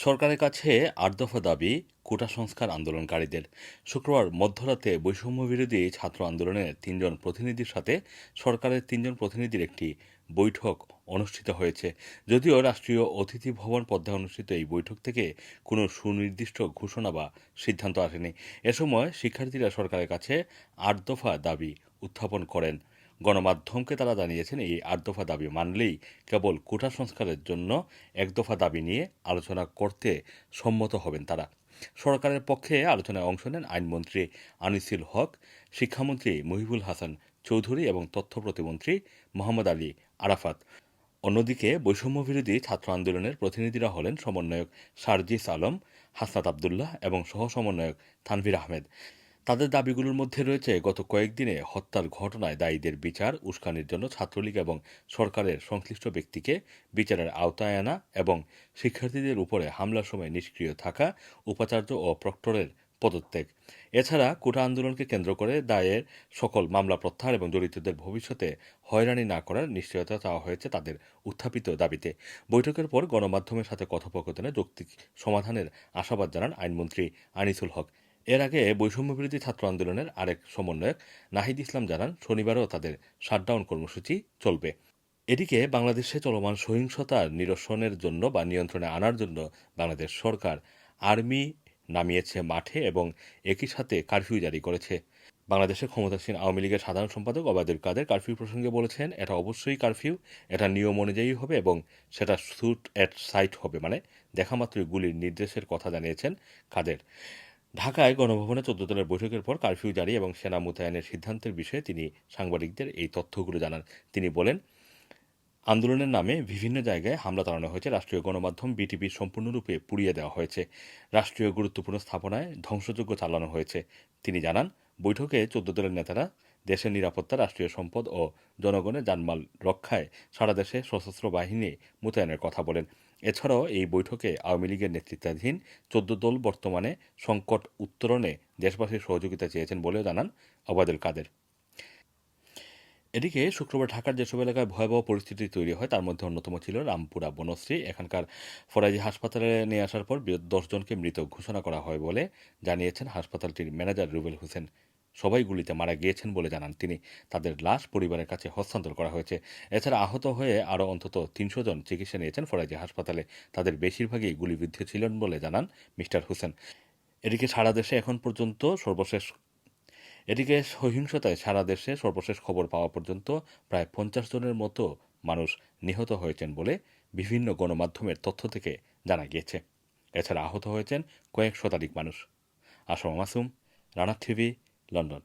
সরকারের কাছে আট দফা দাবি কোটা সংস্কার আন্দোলনকারীদের। শুক্রবার মধ্যরাতে বৈষম্য বিরোধী ছাত্র আন্দোলনের তিনজন প্রতিনিধির সাথে সরকারের তিনজন প্রতিনিধির একটি বৈঠক অনুষ্ঠিত হয়েছে। যদিও রাষ্ট্রীয় অতিথি ভবন পদ্মা অনুষ্ঠিত এই বৈঠক থেকে কোনো সুনির্দিষ্ট ঘোষণা বা সিদ্ধান্ত আসেনি। এ সময় শিক্ষার্থীরা সরকারের কাছে আট দফা দাবি উত্থাপন করেন। গণমাধ্যমকে তারা জানিয়েছেন, এই আট দফা দাবি মানলেই কেবল কোটা সংস্কারের জন্য এক দফা দাবি নিয়ে আলোচনা করতে সম্মত হবেন তারা। সরকারের পক্ষে আলোচনায় অংশ নেন আইনমন্ত্রী আনিসুল হক, শিক্ষামন্ত্রী মহিবুল হাসান চৌধুরী এবং তথ্য প্রতিমন্ত্রী মোহাম্মদ আলী আরাফাত। অন্যদিকে বৈষম্যবিরোধী ছাত্র আন্দোলনের প্রতিনিধিরা হলেন সমন্বয়ক সার্জিস আলম, হাসনাত আবদুল্লাহ এবং সহ সমন্বয়ক তানভীর আহমেদ। তাদের দাবিগুলোর মধ্যে রয়েছে, গত কয়েকদিনে হত্যার ঘটনায় দায়ীদের বিচার, উস্কানির জন্য ছাত্রলীগ এবং সরকারের সংশ্লিষ্ট ব্যক্তিকে বিচারের আওতায় আনা এবং শিক্ষার্থীদের উপরে হামলার সময় নিষ্ক্রিয় থাকা উপাচার্য ও প্রক্টরের পদত্যাগ। এছাড়া কোটা আন্দোলনকে কেন্দ্র করে দায়ের সকল মামলা প্রত্যাহার এবং জড়িতদের ভবিষ্যতে হয়রানি না করার নিশ্চয়তা চাওয়া হয়েছে তাদের উত্থাপিত দাবিতে। বৈঠকের পর গণমাধ্যমের সাথে কথোপকথনে যৌক্তিক সমাধানের আশাবাদ জানান আইনমন্ত্রী আনিসুল হক। এর আগে বৈষম্য বৈষম্যবিরোধী ছাত্র আন্দোলনের আরেক সমন্বয়ক নাহিদ ইসলাম জানান, শনিবারও তাদের শাটডাউন কর্মসূচি চলবে। এদিকে বাংলাদেশে চলমান সহিংসতার নিরসনের জন্য বা নিয়ন্ত্রণে আনার জন্য বাংলাদেশ সরকার আর্মি নামিয়েছে মাঠে এবং একই সাথে কারফিউ জারি করেছে। বাংলাদেশের ক্ষমতাসীন আওয়ামী লীগের সাধারণ সম্পাদক ওবায়দুল কাদের কারফিউ প্রসঙ্গে বলেছেন, এটা অবশ্যই কারফিউ, এটা নিয়ম অনুযায়ী হবে এবং সেটা শুট অ্যাট সাইট হবে মানে দেখামাত্রই গুলির নির্দেশের কথা জানিয়েছেন কাদের। ঢাকায় গণভবনে চোদ্দ দলের বৈঠকের পর কারফিউ জারি এবং সেনা মোতায়েনের সিদ্ধান্তের বিষয়ে তিনি সাংবাদিকদের এই তথ্যগুলো জানান। তিনি বলেন, আন্দোলনের নামে বিভিন্ন জায়গায় হামলা চালানো হয়েছে। রাষ্ট্রীয় গণমাধ্যম বিটিভি সম্পূর্ণরূপে পুড়িয়ে দেওয়া হয়েছে। রাষ্ট্রীয় গুরুত্বপূর্ণ স্থাপনায় ধ্বংসযজ্ঞ চালানো হয়েছে। তিনি জানান, বৈঠকে চোদ্দ দলের নেতারা দেশের নিরাপত্তা, রাষ্ট্রীয় সম্পদ ও জনগণের জানমাল রক্ষায় সারা দেশে সশস্ত্র বাহিনী মোতায়েনের কথা বলেন। এছাড়াও এই বৈঠকে আওয়ামী লীগের নেতৃত্বাধীন চোদ্দ দল বর্তমানে সংকট উত্তরণে দেশবাসীর সহযোগিতা চেয়েছেন বলেও জানান অবাদুল কাদের। এদিকে শুক্রবার ঢাকার যেসব এলাকায় ভয়াবহ পরিস্থিতি তৈরি হয়, তার মধ্যে অন্যতম ছিল রামপুরা বনশ্রী। এখানকার ফরাজি হাসপাতালে নিয়ে আসার পর দশজনকে মৃত ঘোষণা করা হয় বলে জানিয়েছেন হাসপাতালটির ম্যানেজার রুবেল হোসেন। সবাই গুলিতে মারা গিয়েছেন বলে জানান তিনি। তাদের লাশ পরিবারের কাছে হস্তান্তর করা হয়েছে। এছাড়া আহত হয়ে আরও অন্তত তিনশো জন চিকিৎসা নিয়েছেন ফরাজি হাসপাতালে। তাদের বেশিরভাগই গুলিবিদ্ধ ছিলেন বলে জানান মিস্টার হোসেন। এদিকে সারা দেশে এখন পর্যন্ত সর্বশেষ এদিকে সহিংসতায় সারা দেশে সর্বশেষ খবর পাওয়া পর্যন্ত প্রায় পঞ্চাশ জনের মতো মানুষ নিহত হয়েছেন বলে বিভিন্ন গণমাধ্যমের তথ্য থেকে জানা গিয়েছে। এছাড়া আহত হয়েছেন কয়েক শতাধিক মানুষ। Assam Masum, Rana TV London